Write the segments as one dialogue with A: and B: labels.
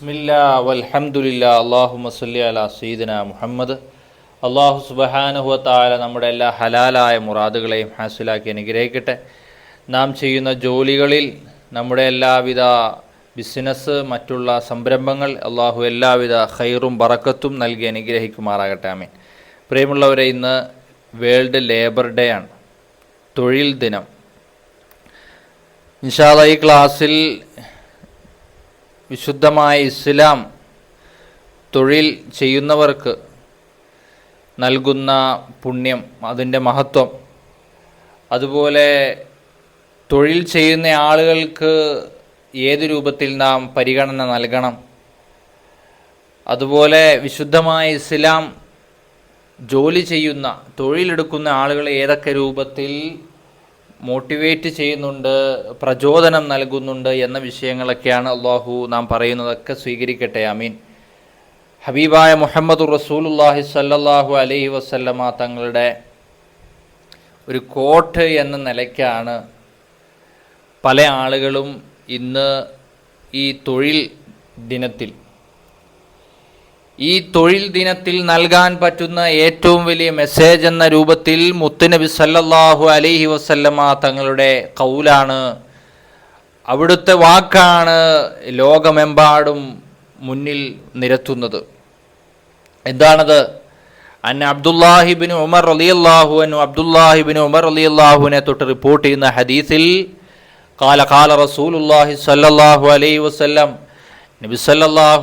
A: ബിസ്മില്ലാ സല്ലി അലാ സീദന മുഹമ്മദ്. അള്ളാഹു സുബഹാനുഹുവ താല നമ്മുടെ എല്ലാ ഹലാലായ മുറാദുകളെയും ഹാസിലാക്കി അനുഗ്രഹിക്കട്ടെ. നാം ചെയ്യുന്ന ജോലികളിൽ നമ്മുടെ എല്ലാവിധ ബിസിനസ് മറ്റുള്ള സംരംഭങ്ങൾ അള്ളാഹു എല്ലാവിധ ഖൈറും ബറക്കത്തും നൽകി അനുഗ്രഹിക്കുമാറാകട്ടെ ആമീൻ. പ്രിയമുള്ളവരെ ഇന്ന് വേൾഡ് ലേബർ ഡേ ആണ്. തൊഴിൽ ദിനം. ഇൻഷാല്ല ഈ ക്ലാസ്സിൽ വിശുദ്ധമായ ഇസ്ലാം തൊഴിൽ ചെയ്യുന്നവർക്ക് നൽകുന്ന പുണ്യം അതിന്റെ മഹത്വം. അതുപോലെ തൊഴിൽ ചെയ്യുന്ന ആളുകൾക്ക് ഏത് രൂപത്തിൽ നാം പരിഗണന നൽകണം? അതുപോലെ വിശുദ്ധമായ ഇസ്ലാം ജോലി ചെയ്യുന്ന തൊഴിലെടുക്കുന്ന ആളുകളെ ഏതൊക്കെ രൂപത്തിൽ മോട്ടിവേറ്റ് ചെയ്യുന്നുണ്ട് പ്രചോദനം നൽകുന്നുണ്ട് എന്ന വിഷയങ്ങളൊക്കെയാണ് അള്ളാഹു നാം പറയുന്നതൊക്കെ സ്വീകരിക്കട്ടെ അമീൻ ഹബീബായ മുഹമ്മദ് റസൂലുല്ലാഹി സല്ലാഹു അലൈഹി വസല്ലമ തങ്ങളുടെ ഒരു കോട്ട് എന്ന നിലയ്ക്കാണ് പല ആളുകളും ഇന്ന് ഈ തൊഴിൽ ദിനത്തിൽ ഈ തൊഴിൽ ദിനത്തിൽ നൽകാൻ പറ്റുന്ന ഏറ്റവും വലിയ മെസ്സേജ് എന്ന രൂപത്തിൽ മുത്തുനബി സല്ലല്ലാഹു അലൈഹി വസല്ലമ തങ്ങളുടെ കൗലാണ്. അവിടുത്തെ വാക്കാണ് ലോകമെമ്പാടും മുന്നിൽ നിരത്തുന്നത്. എന്താണത്? അന്ന അബ്ദുല്ലാഹിബിൻ ഉമർ റളിയല്ലാഹു അൻഹു അബ്ദുല്ലാഹിബിൻ ഉമർ റളിയല്ലാഹുവിനെ തൊട്ട് റിപ്പോർട്ട് ചെയ്യുന്ന ഹദീസിൽ കാല കാല റസൂലുല്ലാഹി സല്ലല്ലാഹു അലൈഹി വസല്ലം നബി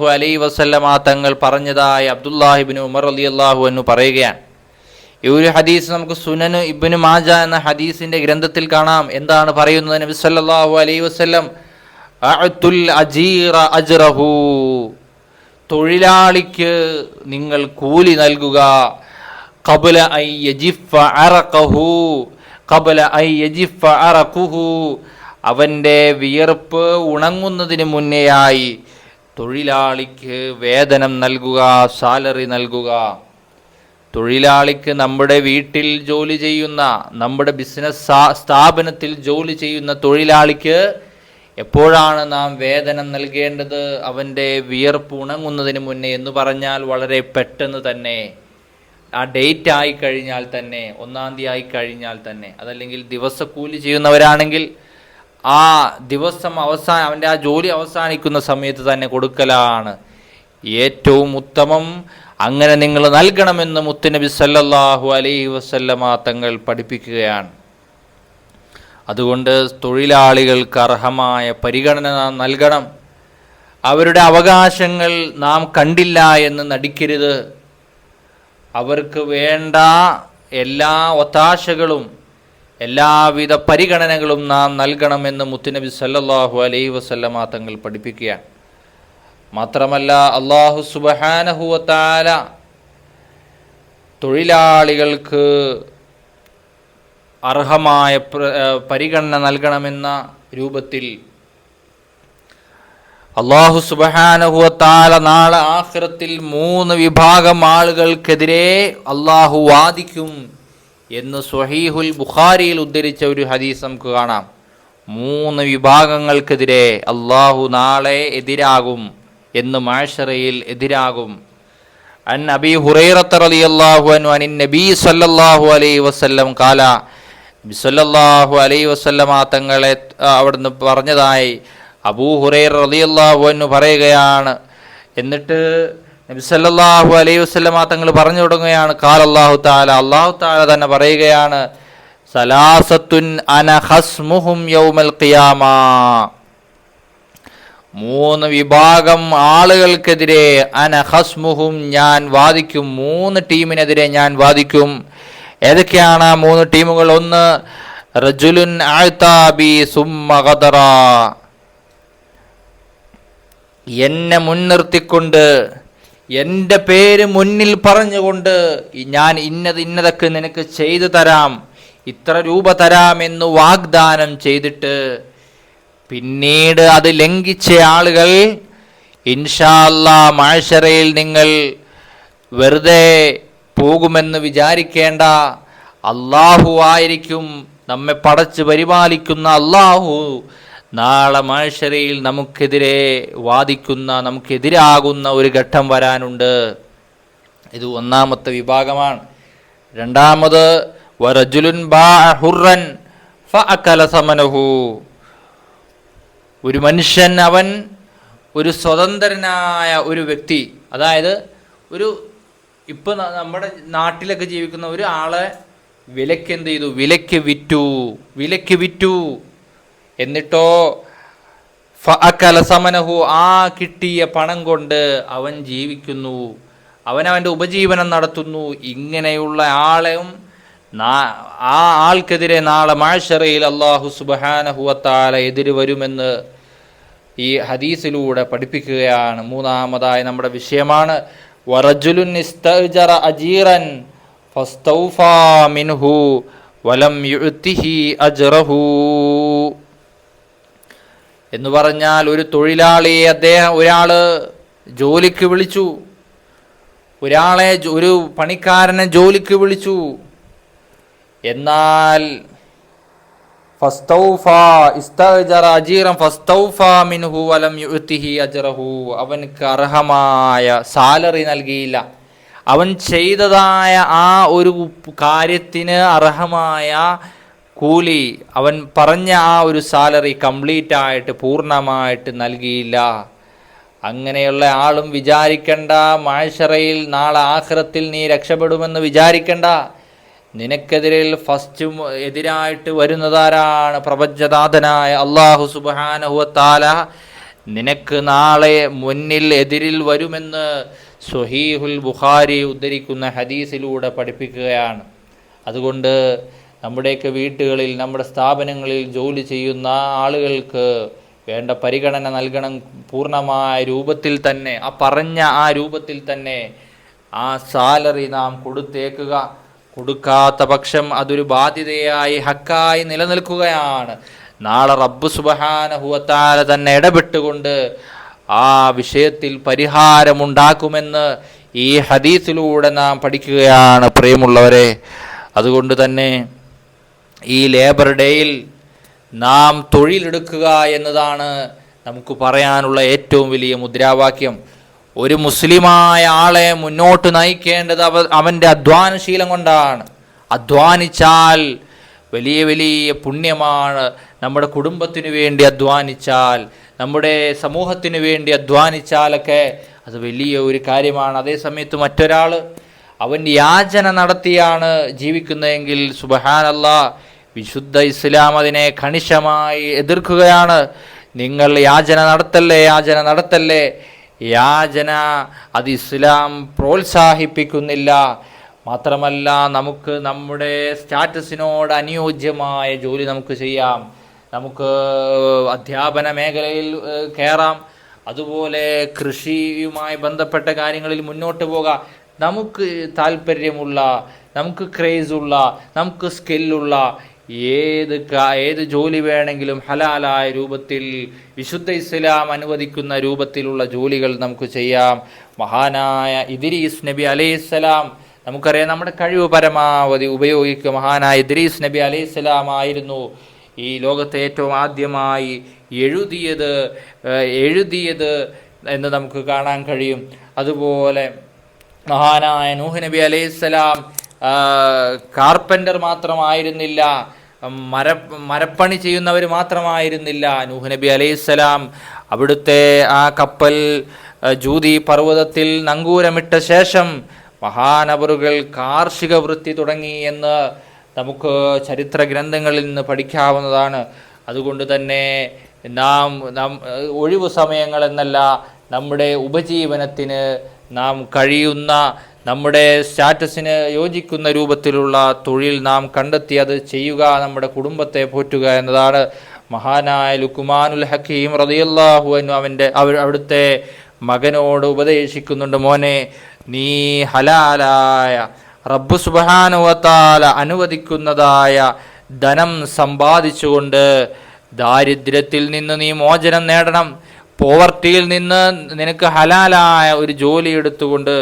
A: അലൈ വസല്ലമ തങ്ങൾ പറഞ്ഞതായി അബ്ദുല്ലാഹിബിൻ ഉമർ അലി അള്ളാഹു എന്ന് പറയുകയാണ്. ഈ ഒരു ഹദീസ് നമുക്ക് സുനന് ഇബിന് മാജ എന്ന ഹദീസിന്റെ ഗ്രന്ഥത്തിൽ കാണാം. എന്താണ് പറയുന്നത് നബി സല്ലല്ലാഹു അലൈഹി വസല്ലം? അഅ്തുൽ അജീറ അജ്റഹു. തൊഴിലാളിക്ക് നിങ്ങൾ കൂലി നൽകുക. കബല ഐ യജിഫ അറഖഹു. കബല ഐ യജിഫ അറഖുഹു. അവന്റെ വിയർപ്പ് ഉണങ്ങുന്നതിന് മുന്നെയായി. തൊഴിലാളിക്ക് വേതനം നൽകുക സാലറി നൽകുക. തൊഴിലാളിക്ക് നമ്മുടെ വീട്ടിൽ ജോലി ചെയ്യുന്ന നമ്മുടെ ബിസിനസ് സ്ഥാപനത്തിൽ ജോലി ചെയ്യുന്ന തൊഴിലാളിക്ക് എപ്പോഴാണ് നാം വേതനം നൽകേണ്ടത്? അവന്റെ വിയർപ്പ് ഉണങ്ങുന്നതിന് മുന്നേ എന്ന് പറഞ്ഞാൽ വളരെ പെട്ടെന്ന് തന്നെ. ആ ഡേറ്റ് ആയി കഴിഞ്ഞാൽ തന്നെ ഒന്നാം തീയതി ആയി കഴിഞ്ഞാൽ തന്നെ. അതല്ലെങ്കിൽ ദിവസക്കൂലി ചെയ്യുന്നവരാണെങ്കിൽ ആ ദിവസം അവസാന അവന്റെ ആ ജോലി അവസാനിക്കുന്ന സമയത്ത് തന്നെ കൊടുക്കലാണ്. ഏറ്റവും ഉത്തമം അങ്ങനെ നിങ്ങൾ നൽകണമെന്ന് മുത്തുനബി സല്ലല്ലാഹു അലൈഹി വസല്ലമ തങ്ങൾ പഠിപ്പിക്കുകയാണ്. അതുകൊണ്ട് തൊഴിലാളികൾക്ക് അർഹമായ പരിഗണന നൽകണം. അവരുടെ അവകാശങ്ങൾ നാം കണ്ടില്ല എന്ന് നടിക്കരുത്. അവർക്ക് വേണ്ട എല്ലാ ഒത്താശകളും എല്ലാവിധ പരിഗണനകളും നാം നൽകണമെന്ന് മുത്തുനബി സല്ലാഹു അലൈ വസല്ലമ തങ്ങൾ പഠിപ്പിക്കുകയാണ്. മാത്രമല്ല അള്ളാഹു സുബഹാനഹുവത്താല തൊഴിലാളികൾക്ക് അർഹമായ പരിഗണന നൽകണമെന്ന രൂപത്തിൽ അള്ളാഹു സുബഹാനഹുവത്താല നാളെ ആഖിറത്തിൽ മൂന്ന് വിഭാഗം ആളുകൾക്കെതിരെ അള്ളാഹു വാദിക്കും. എന്ന് സ്വഹീഹുൽ ബുഖാരിയിൽ ഉദ്ധരിച്ച ഒരു ഹദീസ് നമുക്ക് കാണാം. മൂന്ന് വിഭാഗങ്ങൾക്കെതിരെ അള്ളാഹു നാളെ എതിരാകും എന്ന് മാഷറയിൽ എതിരാകും. അൻ അബി ഹുറൈറത്ത് റളിയല്ലാഹു അൻഹു അനിൻ നബി സല്ലല്ലാഹു അലൈഹി വസല്ലം കാല നബി അലൈ വസല്ലമ തങ്ങളെ അവിടുന്ന് പറഞ്ഞതായി. അബൂ ഹുറൈറ റളിയല്ലാഹു അൻഹു പറയുകയാണ്. എന്നിട്ട് നബി സല്ലാഹു അലൈഹി വസല്ലമ തങ്ങൾ പറഞ്ഞു തുടങ്ങുകയാണ്. കാൽ അള്ളാഹു താല അള്ളാഹു താല തന്നെ പറയുകയാണ് സലാസത്തുൻ അന ഹസ്മുഹും യൗമൽ ഖിയാമ. മൂന്ന് വിഭാഗം ആളുകൾക്കെതിരെ അന ഹസ്മുഹും ഞാൻ വാദിക്കും. മൂന്ന് ടീമിനെതിരെ ഞാൻ വാദിക്കും. ഏതൊക്കെയാണ് ആ മൂന്ന് ടീമുകൾ? ഒന്ന് റജുലുൻ ആഴ്ത്താബി എന്നെ മുൻനിർത്തിക്കൊണ്ട് എന്റെ പേര് മുന്നിൽ പറഞ്ഞുകൊണ്ട് ഞാൻ ഇന്നത് ഇന്നതൊക്കെ നിനക്ക് ചെയ്തു തരാം. ഇത്ര രൂപ തരാമെന്ന് വാഗ്ദാനം ചെയ്തിട്ട് പിന്നീട് അത് ലംഘിച്ച ആളുകൾ ഇൻഷാല്ല മാഷറയിൽ നിങ്ങൾ വെറുതെ പോകുമെന്ന് വിചാരിക്കേണ്ട. അള്ളാഹു ആയിരിക്കും നമ്മെ പടച്ച് പരിപാലിക്കുന്ന അള്ളാഹു നാളെ മാഴ്ശരയിൽ നമുക്കെതിരെ വാദിക്കുന്ന നമുക്കെതിരാകുന്ന ഒരു ഘട്ടം വരാനുണ്ട്. ഇത് ഒന്നാമത്തെ വിഭാഗമാണ്. രണ്ടാമത് വറജുലുൻ ഒരു മനുഷ്യൻ അവൻ ഒരു സ്വതന്ത്രനായ ഒരു വ്യക്തി അതായത് ഒരു ഇപ്പൊ നമ്മുടെ നാട്ടിലൊക്കെ ജീവിക്കുന്ന ഒരു ആളെ വിലക്ക് എന്ത് ചെയ്തു? വിലക്ക് വിറ്റു. വിലക്ക് വിറ്റു. എന്നിട്ടോ ഫലസമനഹു സമനഹു ആ കിട്ടിയ പണം കൊണ്ട് അവൻ ജീവിക്കുന്നു. അവൻ അവന്റെ ഉപജീവനം നടത്തുന്നു. ഇങ്ങനെയുള്ള ആളെയും ആ ആൾക്കെതിരെ നാളെ മാഴ്ഷറയിൽ അള്ളാഹു സുബഹാനഹുവത്താല എതിര് വരുമെന്ന് ഈ ഹദീസിലൂടെ പഠിപ്പിക്കുകയാണ്. മൂന്നാമതായി നമ്മുടെ വിഷയമാണ് വറജുലുൻ അജീറൻ മിൻഹു വലം അജ്റഹു. എന്ന് പറഞ്ഞാൽ ഒരു തൊഴിലാളിയെ അദ്ദേഹം ഒരാൾ ജോലിക്ക് വിളിച്ചു. ഒരാളെ ഒരു പണിക്കാരനെ ജോലിക്ക് വിളിച്ചു. എന്നാൽ അവൻക്ക് അർഹമായ സാലറി നൽകിയില്ല. അവൻ ചെയ്തതായ ആ ഒരു കാര്യത്തിന് അർഹമായ കൂലി അവൻ പറഞ്ഞ ആ ഒരു സാലറി കംപ്ലീറ്റ് ആയിട്ട് പൂർണമായിട്ട് നൽകിയില്ല. അങ്ങനെയുള്ള ആളും വിചാരിക്കണ്ട മാഴ്ചറയിൽ നാളെ ആഖിറത്തിൽ നീ രക്ഷപ്പെടുമെന്ന് വിചാരിക്കണ്ട. നിനക്കെതിരിൽ ഫസ്റ്റ് എതിരായിട്ട് വരുന്നതാരാണ് പ്രപഞ്ചനാഥനായ അള്ളാഹു സുബാനഹുവത്താല നിനക്ക് നാളെ മുന്നിൽ എതിരിൽ വരുമെന്ന് സുഹീഹുൽ ബുഖാരി ഉദ്ധരിക്കുന്ന ഹദീസിലൂടെ പഠിപ്പിക്കുകയാണ്. അതുകൊണ്ട് നമ്മുടെയൊക്കെ വീട്ടുകളിൽ നമ്മുടെ സ്ഥാപനങ്ങളിൽ ജോലി ചെയ്യുന്ന ആളുകൾക്ക് വേണ്ട പരിഗണന നൽകണം പൂർണമായ രൂപത്തിൽ തന്നെ ആ പറഞ്ഞ ആ രൂപത്തിൽ തന്നെ ആ സാലറി നാം കൊടുത്തേക്കുക. കൊടുക്കാത്ത പക്ഷം അതൊരു ബാധ്യതയായി ഹക്കായി നിലനിൽക്കുകയാണ്. നാളെ റബ്ബ് സുബഹാനഹുവത്താല തന്നെ ഇടപെട്ടുകൊണ്ട് ആ വിഷയത്തിൽ പരിഹാരമുണ്ടാക്കുമെന്ന് ഈ ഹദീസിലൂടെ നാം പഠിക്കുകയാണ് പ്രിയമുള്ളവരെ. അതുകൊണ്ട് തന്നെ ഈ ലേബർ ഡേയിൽ നാം തൊഴിലെടുക്കുക എന്നതാണ് നമുക്ക് പറയാനുള്ള ഏറ്റവും വലിയ മുദ്രാവാക്യം. ഒരു മുസ്ലിമായ ആളെ മുന്നോട്ട് നയിക്കേണ്ടത് അവ അവന്റെ അധ്വാനശീലം കൊണ്ടാണ്. അധ്വാനിച്ചാൽ വലിയ വലിയ പുണ്യമാണ്. നമ്മുടെ കുടുംബത്തിന് വേണ്ടി അധ്വാനിച്ചാൽ നമ്മുടെ സമൂഹത്തിന് വേണ്ടി അധ്വാനിച്ചാലൊക്കെ അത് വലിയ ഒരു കാര്യമാണ്. അതേസമയത്ത് മറ്റൊരാൾ അവൻ യാചന നടത്തിയാണ് ജീവിക്കുന്നതെങ്കിൽ സുബഹാനല്ല വിശുദ്ധ ഇസ്ലാം അതിനെ കണിശമായി എതിർക്കുകയാണ്. നിങ്ങൾ യാചന നടത്തല്ലേ യാചന നടത്തല്ലേ? യാചന അത് ഇസ്ലാം പ്രോത്സാഹിപ്പിക്കുന്നില്ല. മാത്രമല്ല നമുക്ക് നമ്മുടെ സ്റ്റാറ്റസിനോട് അനുയോജ്യമായ ജോലി നമുക്ക് ചെയ്യാം. നമുക്ക് അധ്യാപന മേഖലയിൽ കയറാം അതുപോലെ കൃഷിയുമായി ബന്ധപ്പെട്ട കാര്യങ്ങളിൽ മുന്നോട്ട് പോകാം. നമുക്ക് താല്പര്യമുള്ള നമുക്ക് ക്രേസുള്ള നമുക്ക് സ്കില്ലുള്ള ഏത് ഏത് ജോലി വേണമെങ്കിലും ഹലാലായ രൂപത്തിൽ വിശുദ്ധ ഇസ്ലാം അനുവദിക്കുന്ന രൂപത്തിലുള്ള ജോലികൾ നമുക്ക് ചെയ്യാം. മഹാനായ ഇദ്രീസ് നബി അലൈഹിസ്സലാം നമുക്കറിയാം നമ്മുടെ കഴിവ് പരമാവധി ഉപയോഗിക്കുക. മഹാനായ ഇദ്രീസ് നബി അലൈഹിസ്സലാം ആയിരുന്നു ഈ ലോകത്തെ ഏറ്റവും ആദ്യമായി എഴുതിയത് എഴുതിയത് എന്ന് നമുക്ക് കാണാൻ കഴിയും. അതുപോലെ മഹാനായ നൂഹ് നബി അലൈഹിസ്സലാം കാർപ്പന്റർ മാത്രമായിരുന്നില്ല. മര മരപ്പണി ചെയ്യുന്നവർ മാത്രമായിരുന്നില്ല. നൂഹ് നബി അലൈഹിസ്സലാം അവിടുത്തെ ആ കപ്പൽ ജൂതി പർവതത്തിൽ നങ്കൂരമിട്ട ശേഷം മഹാനവറുകൾ കാർഷിക വൃത്തി തുടങ്ങി എന്ന് നമുക്ക് ചരിത്ര ഗ്രന്ഥങ്ങളിൽ നിന്ന് പഠിക്കാവുന്നതാണ്. അതുകൊണ്ട് തന്നെ നാം നാം ഒഴിവു സമയങ്ങളെന്നല്ല നമ്മുടെ ഉപജീവനത്തിന് നാം കഴിയുന്ന നമ്മുടെ സ്റ്റാറ്റസിന് യോജിക്കുന്ന രൂപത്തിലുള്ള തൊഴിൽ നാം കണ്ടെത്തി അത് ചെയ്യുക നമ്മുടെ കുടുംബത്തെ പോറ്റുക എന്നതാണ് മഹാനായ ലുക്കുമാനുൽ ഹക്കീം റതിയല്ലാഹു എന്നു അവന്റെ അവ അവിടുത്തെ മകനോട് ഉപദേശിക്കുന്നുണ്ട് മോനെ നീ ഹലാലായ റബ്ബ് സുബാനുവത്താല അനുവദിക്കുന്നതായ ധനം സമ്പാദിച്ചുകൊണ്ട് ദാരിദ്ര്യത്തിൽ നിന്ന് നീ മോചനം നേടണം പോവർട്ടിയിൽ നിന്ന് നിനക്ക് ഹലാലായ ഒരു ജോലി എടുത്തുകൊണ്ട്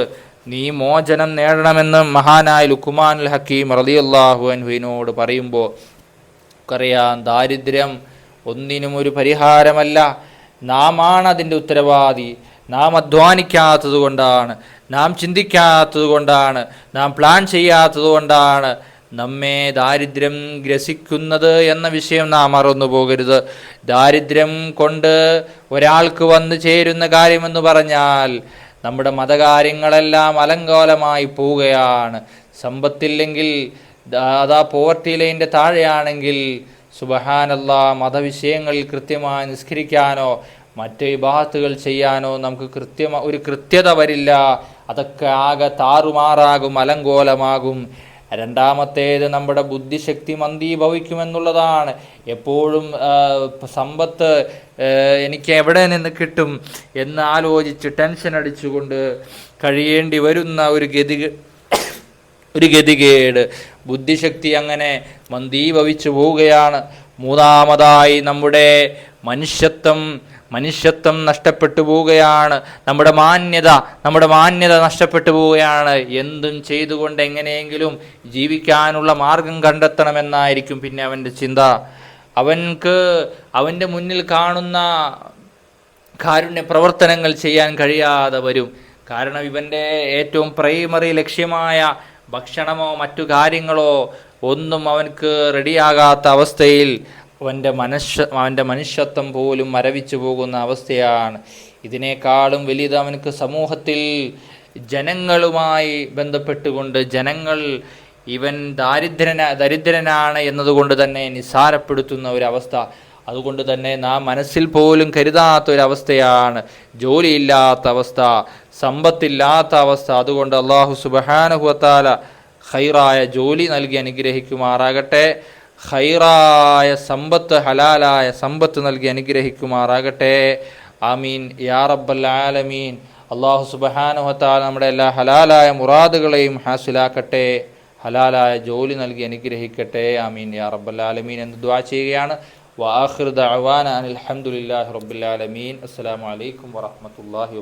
A: നീ മോചനം നേടണമെന്ന് മഹാനായ ലുക്കുമാനുൽ ഹക്കീം റളിയല്ലാഹു അൻഹുവിനോട് പറയുമ്പോൾ നമുക്കറിയാം ദാരിദ്ര്യം ഒന്നിനും ഒരു പരിഹാരമല്ല. നാം ആണ് അതിന്റെ ഉത്തരവാദി. നാം അധ്വാനിക്കാത്തത് കൊണ്ടാണ്. നാം ചിന്തിക്കാത്തത് കൊണ്ടാണ്. നാം പ്ലാൻ ചെയ്യാത്തത് കൊണ്ടാണ്. നമ്മെ ദാരിദ്ര്യം ഗ്രസിക്കുന്നത് എന്ന വിഷയം നാം മറന്നു പോകരുത്. ദാരിദ്ര്യം കൊണ്ട് ഒരാൾക്ക് വന്നു ചേരുന്ന കാര്യമെന്ന് പറഞ്ഞാൽ നമ്മുടെ മതകാര്യങ്ങളെല്ലാം അലങ്കോലമായി പോവുകയാണ്. സമ്പത്തില്ലെങ്കിൽ അതാ പോവർട്ടി ലൈന്റെ താഴെയാണെങ്കിൽ സുബഹാനല്ല മതവിഷയങ്ങളിൽ കൃത്യമായി നിസ്കരിക്കാനോ മറ്റ് വിഭാഗത്തുകൾ ചെയ്യാനോ നമുക്ക് കൃത്യമാ ഒരു കൃത്യത വരില്ല. അതൊക്കെ ആകെ താറുമാറാകും അലങ്കോലമാകും. രണ്ടാമത്തേത് നമ്മുടെ ബുദ്ധിശക്തി മന്ദീഭവിക്കുമെന്നുള്ളതാണ്. എപ്പോഴും സമ്പത്ത് എനിക്ക് എവിടെ നിന്ന് കിട്ടും എന്ന് ആലോചിച്ച് ടെൻഷൻ അടിച്ചുകൊണ്ട് കഴിയേണ്ടി വരുന്ന ഒരു ഗതി ഒരു ഗതികേട്. ബുദ്ധിശക്തി അങ്ങനെ മന്ദീഭവിച്ചു പോവുകയാണ്. മൂന്നാമതായി നമ്മുടെ മനുഷ്യത്വം മനുഷ്യത്വം നഷ്ടപ്പെട്ടു പോവുകയാണ്. നമ്മുടെ മാന്യത നമ്മുടെ മാന്യത നഷ്ടപ്പെട്ടു പോവുകയാണ്. എന്തും ചെയ്തുകൊണ്ട് എങ്ങനെയെങ്കിലും ജീവിക്കാനുള്ള മാർഗം കണ്ടെത്തണമെന്നായിരിക്കും പിന്നെ അവന്റെ ചിന്ത. അവൻക്ക് അവന്റെ മുന്നിൽ കാണുന്ന കാരുണ്യ പ്രവർത്തനങ്ങൾ ചെയ്യാൻ കഴിയാതെ വരും. കാരണം ഇവന്റെ ഏറ്റവും പ്രൈമറി ലക്ഷ്യമായ ഭക്ഷണമോ മറ്റു കാര്യങ്ങളോ ഒന്നും അവനക്ക് റെഡിയാകാത്ത അവസ്ഥയിൽ അവന്റെ മനുഷ്യ അവന്റെ മനുഷ്യത്വം പോലും മരവിച്ചു പോകുന്ന അവസ്ഥയാണ്. ഇതിനേക്കാളും വലിയത് അവനക്ക് സമൂഹത്തിൽ ജനങ്ങളുമായി ബന്ധപ്പെട്ടുകൊണ്ട് ജനങ്ങൾ ഇവൻ ദാരിദ്രന ദരിദ്രനാണ് എന്നതുകൊണ്ട് തന്നെ നിസ്സാരപ്പെടുത്തുന്ന ഒരവസ്ഥ. അതുകൊണ്ട് തന്നെ നാം മനസ്സിൽ പോലും കരുതാത്ത ഒരവസ്ഥയാണ്. ജോലിയില്ലാത്ത അവസ്ഥ സമ്പത്തില്ലാത്ത അവസ്ഥ. അതുകൊണ്ട് അള്ളാഹു സുബഹാനുഹത്താല ഖൈറായ ജോലി നൽകി അനുഗ്രഹിക്കുമാറാകട്ടെ. ഹൈറായ സമ്പത്ത് ഹലാലായ സമ്പത്ത് നൽകി അനുഗ്രഹിക്കുമാറാകട്ടെ. ആമീൻ. യാ റബ്ബൽ ആലമീൻ. അള്ളാഹു സുബഹാനുഹത്താല നമ്മുടെ എല്ലാ ഹലാലായ മുറാദുകളെയും ഹാസിലാക്കട്ടെ. ഹലാലായ ജോലി നൽകി അനുഗ്രഹിക്കട്ടെ. ആമീൻ. യാ റബ്ബൽ ആലമീൻ എന്ന് ദ്വാ ചെയ്യുകയാണ്. വാഹിർ ദഅവാന അനിൽ ഹംദുലില്ലാഹി റബ്ബിൽ ആലമീൻ. അസ്സലാമു അലൈക്കും വറഹ്മത്തുള്ളാഹി